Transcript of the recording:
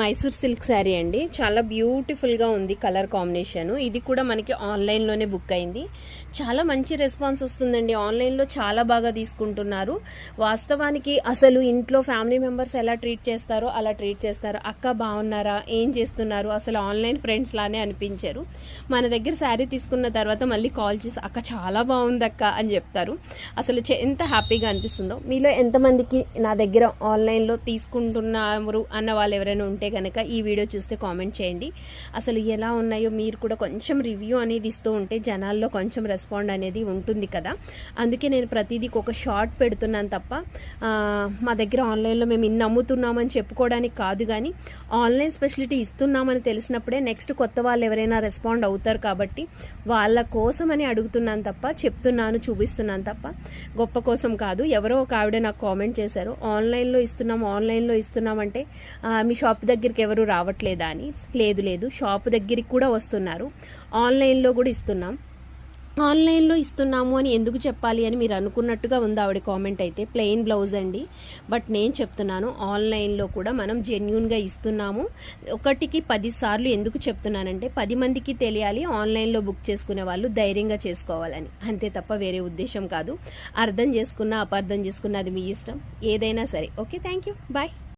Mysore silk sari అండి. చాలా బ్యూటిఫుల్గా ఉంది కలర్ కాంబినేషన్. ఇది కూడా మనకి ఆన్లైన్లోనే బుక్ అయింది. చాలా మంచి రెస్పాన్స్ వస్తుందండి. ఆన్లైన్లో చాలా బాగా తీసుకుంటున్నారు. వాస్తవానికి అసలు ఇంట్లో ఫ్యామిలీ మెంబర్స్ ఎలా ట్రీట్ చేస్తారో అలా ట్రీట్ చేస్తారు. అక్క బాగున్నారా ఏం చేస్తున్నారు? అసలు ఆన్లైన్ ఫ్రెండ్స్ లానే అనిపించారు. మన దగ్గర శారీ తీసుకున్న తర్వాత మళ్ళీ కాల్ చేసి అక్క చాలా బాగుంది అక్క అని చెప్తారు. అసలు ఎంత హ్యాపీగా అనిపిస్తుందో. మీలో ఎంతమందికి నా దగ్గర ఆన్లైన్లో తీసుకుంటున్నారు అన్న వాళ్ళు ఎవరైనా ఉంటే కనుక ఈ వీడియో చూస్తే కామెంట్ చేయండి. అసలు ఎలా ఉన్నాయో మీరు కూడా కొంచెం రివ్యూ అనేది ఇస్తూ ఉంటే జనాల్లో కొంచెం రెస్పాండ్ అనేది ఉంటుంది కదా. అందుకే నేను ప్రతిదీ ఒక షార్ట్ పెడుతున్నాను తప్ప మా దగ్గర ఆన్లైన్లో మేము ఇన్ని అమ్ముతున్నామని చెప్పుకోవడానికి కాదు కానీ ఆన్లైన్ స్పెషలిటీ ఇస్తున్నామని తెలిసినప్పుడే నెక్స్ట్ కొత్త వాళ్ళు ఎవరైనా రెస్పాండ్ అవుతారు కాబట్టి వాళ్ళ కోసం అని అడుగుతున్నాను తప్ప చెప్తున్నాను చూపిస్తున్నాను తప్ప గొప్ప కోసం కాదు. ఎవరో ఒక ఆవిడ నాకు కామెంట్ చేశారు ఆన్లైన్లో ఇస్తున్నాం ఆన్లైన్లో ఇస్తున్నాం అంటే మీ షాప్ దగ్గర దగ్గరికి ఎవరు రావట్లేదా అని? లేదు లేదు. షాప్ దగ్గరికి కూడా వస్తున్నారు. ఆన్లైన్లో కూడా ఇస్తున్నాం. ఆన్లైన్లో ఇస్తున్నాము అని ఎందుకు చెప్పాలి అని మీరు అనుకున్నట్టుగా ఉంది ఆవిడ కామెంట్ అయితే. ప్లెయిన్ బ్లౌజ్ అండి. బట్ నేను చెప్తున్నాను ఆన్లైన్లో కూడా మనం జెన్యున్గా ఇస్తున్నాము. ఒకటికి పదిసార్లు ఎందుకు చెప్తున్నానంటే పది మందికి తెలియాలి ఆన్లైన్లో బుక్ చేసుకునే వాళ్ళు ధైర్యంగా చేసుకోవాలని. అంతే తప్ప వేరే ఉద్దేశం కాదు. అర్థం చేసుకున్నా అపార్థం చేసుకున్నా అది మీ ఇష్టం. ఏదైనా సరే. Okay thank you. బాయ్.